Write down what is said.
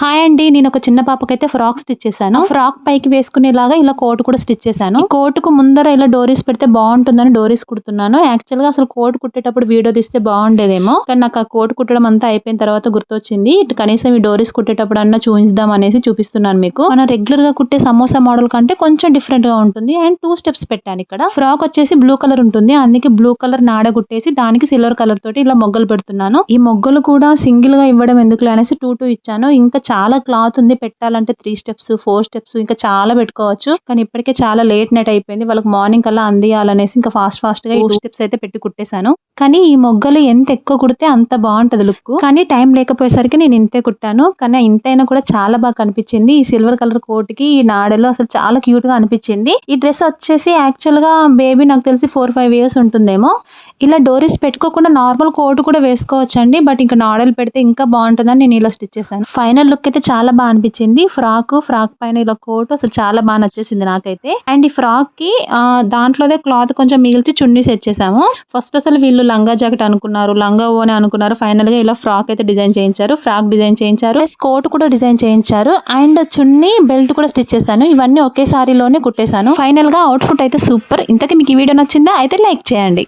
Hi అండి నేను ఒక చిన్న పాపకైతే ఫ్రాక్ స్టిచ్ చేశాను ఫ్రాక్ పైకి వేసుకునేలాగా ఇలా కోట్ కూడా స్టిచ్ చేశాను ఈ కోటుకు ముందర ఇలా డోరీస్ పెడితే బాగుంటుందని డోరీస్ కుడుతున్నాను. యాక్చువల్గా అసలు కోట్ కుట్టేటప్పుడు వీడియో తీస్తే బాగుండేదేమో. కానీ నాకు ఆ కోట్ కుట్టడం అంతా అయిపోయిన తర్వాత గుర్తొచ్చింది. ఇటు కనీసం ఈ డోరీస్ కుట్టేటప్పుడు అన్న చూపిద్దాం అనేసి చూపిస్తున్నాను మీకు. మనం రెగ్యులర్గా కుట్టే సమోసా మోడల్ కంటే కొంచెం డిఫరెంట్గా ఉంటుంది. అండ్ టూ స్టెప్స్ పెట్టాను ఇక్కడ. ఫ్రాక్ వచ్చేసి బ్లూ కలర్ ఉంటుంది. అందుకే బ్లూ కలర్ నాడ కుట్టేసి దానికి సిల్వర్ కలర్ తోటి ఇలా మొగ్గలు పెడుతున్నాను. ఈ మొగ్గలు కూడా సింగిల్గా ఇవ్వడం ఎందుకు అనేసి టూ టూ ఇచ్చాను. ఇంకా చాలా క్లాత్ ఉంది పెట్టాలంటే త్రీ స్టెప్స్ ఫోర్ స్టెప్స్ ఇంకా చాలా పెట్టుకోవచ్చు. కానీ ఇప్పటికే చాలా లేట్ నైట్ అయిపోయింది. వాళ్ళకి మార్నింగ్ కల్లా అందియాలనేసి ఇంకా ఫాస్ట్ ఫాస్ట్గా ఈ స్టెప్స్ అయితే పెట్టి కుట్టేశాను. కానీ ఈ మొగ్గలు ఎంత ఎక్కువ కుడితే అంత బాగుంటది లుక్. కానీ టైం లేకపోయేసరికి నేను ఇంతే కుట్టాను. కానీ ఇంతైనా కూడా చాలా బాగా కనిపించింది. ఈ సిల్వర్ కలర్ కోట్కి ఈ నాడలో అసలు చాలా క్యూట్గా అనిపించింది. ఈ డ్రెస్ వచ్చేసి యాక్చువల్గా బేబీ నాకు తెలిసి ఫోర్ ఫైవ్ ఇయర్స్ ఉంటుందేమో. ఇలా డోరీస్ పెట్టుకోకుండా నార్మల్ కోట్ కూడా వేసుకోవచ్చండి బట్ ఇంకా నాడల్ పెడితే ఇంకా బాగుంటుందని నేను ఇలా స్టిచ్ చేశాను. ఫైనల్ లుక్ అయితే చాలా బాగా అనిపించింది. ఫ్రాక్ ఫ్రాక్ పైన ఇలా కోట్ అసలు చాలా బాగా నచ్చేసింది నాకైతే. అండ్ ఈ ఫ్రాక్కి దాంట్లోదే క్లాత్ కొంచెం మిగిల్చి చున్నీ సెట్ చేసాము ఫస్ట్ అసలు వీళ్ళు లంగా జాకెట్ అనుకున్నారు లంగా ఓని అనుకున్నారు. ఫైనల్గా ఇలా ఫ్రాక్ అయితే డిజైన్ చేయించారు. ఫ్రాక్ డిజైన్ చేయించారు. కోట్ కూడా డిజైన్ చేయించారు. అండ్ చున్నీ బెల్ట్ కూడా స్టిచ్ చేశాను. ఇవన్నీ ఒకే సారీలోనే కుట్టేశాను. ఫైనల్గా అవుట్ఫుట్ అయితే సూపర్. ఇంతకీ మీకు ఈ వీడియో నచ్చిందా? అయితే లైక్ చేయండి.